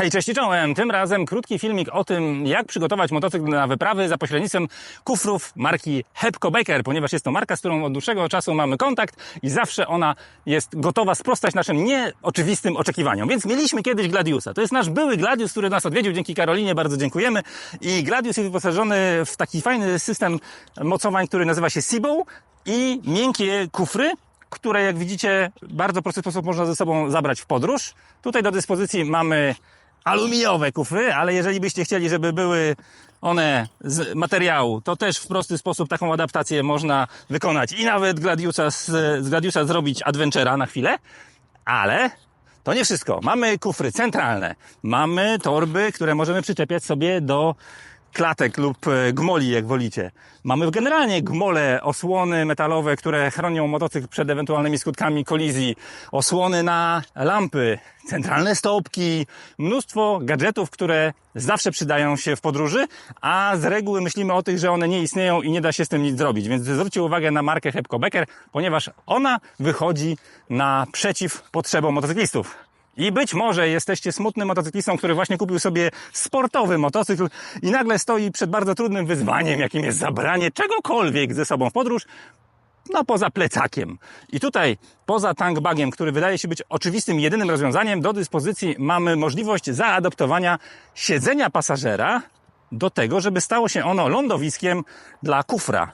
Hej, cześć i czołem! Tym razem krótki filmik o tym, jak przygotować motocykl na wyprawy za pośrednictwem kufrów marki Hepco Baker, ponieważ jest to marka, z którą od dłuższego czasu mamy kontakt i zawsze ona jest gotowa sprostać naszym nieoczywistym oczekiwaniom. Więc mieliśmy kiedyś Gladiusa. To jest nasz były Gladius, który nas odwiedził dzięki Karolinie, bardzo dziękujemy. I Gladius jest wyposażony w taki fajny system mocowań, który nazywa się Seabow i miękkie kufry, które jak widzicie w bardzo prosty sposób można ze sobą zabrać w podróż. Tutaj do dyspozycji mamy aluminiowe kufry, ale jeżeli byście chcieli, żeby były one z materiału, to też w prosty sposób taką adaptację można wykonać i nawet Gladiusa z, z Gladiusa zrobić Adventure'a na chwilę, ale to nie wszystko. Mamy kufry centralne, mamy torby, które możemy przyczepiać sobie do klatek lub e, gmoli, jak wolicie. Mamy generalnie gmole, osłony metalowe, które chronią motocykl przed ewentualnymi skutkami kolizji, osłony na lampy, centralne stopki, mnóstwo gadżetów, które zawsze przydają się w podróży, a z reguły myślimy o tych, że one nie istnieją i nie da się z tym nic zrobić. Więc zwróćcie uwagę na markę Hepco Becker, ponieważ ona wychodzi naprzeciw potrzebom motocyklistów. I być może jesteście smutnym motocyklistą, który właśnie kupił sobie sportowy motocykl i nagle stoi przed bardzo trudnym wyzwaniem, jakim jest zabranie czegokolwiek ze sobą w podróż, no poza plecakiem. I tutaj, poza tankbagiem, który wydaje się być oczywistym, jedynym rozwiązaniem, do dyspozycji mamy możliwość zaadoptowania siedzenia pasażera do tego, żeby stało się ono lądowiskiem dla kufra.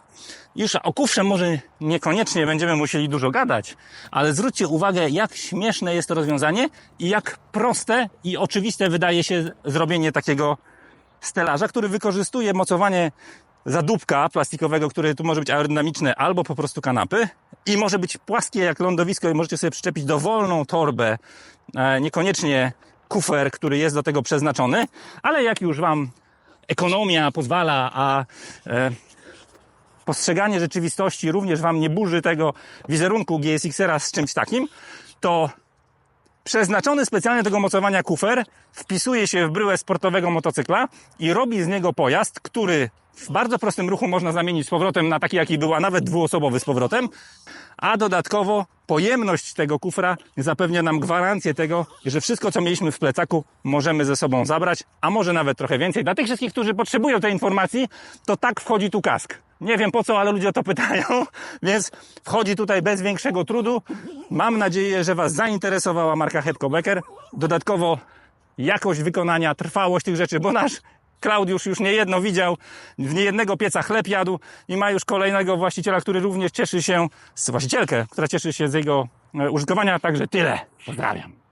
Już o kufrze może niekoniecznie będziemy musieli dużo gadać, ale zwróćcie uwagę, jak śmieszne jest to rozwiązanie i jak proste i oczywiste wydaje się zrobienie takiego stelaża, który wykorzystuje mocowanie zadupka plastikowego, który tu może być aerodynamiczne albo po prostu kanapy i może być płaskie jak lądowisko i możecie sobie przyczepić dowolną torbę, e, niekoniecznie kufer, który jest do tego przeznaczony, ale jak już Wam ekonomia pozwala, a e, postrzeganie rzeczywistości również Wam nie burzy tego wizerunku GSX-era z czymś takim, to przeznaczony specjalnie do tego mocowania kufer wpisuje się w bryłę sportowego motocykla i robi z niego pojazd, który w bardzo prostym ruchu można zamienić z powrotem na taki, jaki był, a nawet dwuosobowy z powrotem, a dodatkowo pojemność tego kufra zapewnia nam gwarancję tego, że wszystko, co mieliśmy w plecaku, możemy ze sobą zabrać, a może nawet trochę więcej. Dla tych wszystkich, którzy potrzebują tej informacji, to tak wchodzi tu kask. Nie wiem po co, ale ludzie o to pytają, więc wchodzi tutaj bez większego trudu. Mam nadzieję, że Was zainteresowała marka Hepco Becker. Dodatkowo jakość wykonania, trwałość tych rzeczy, bo nasz Klaudiusz już niejedno widział, w niejednego pieca chleb jadł i ma już kolejnego właściciela, który również cieszy się, właścicielkę, która cieszy się z jego e, użytkowania. Także tyle. Pozdrawiam.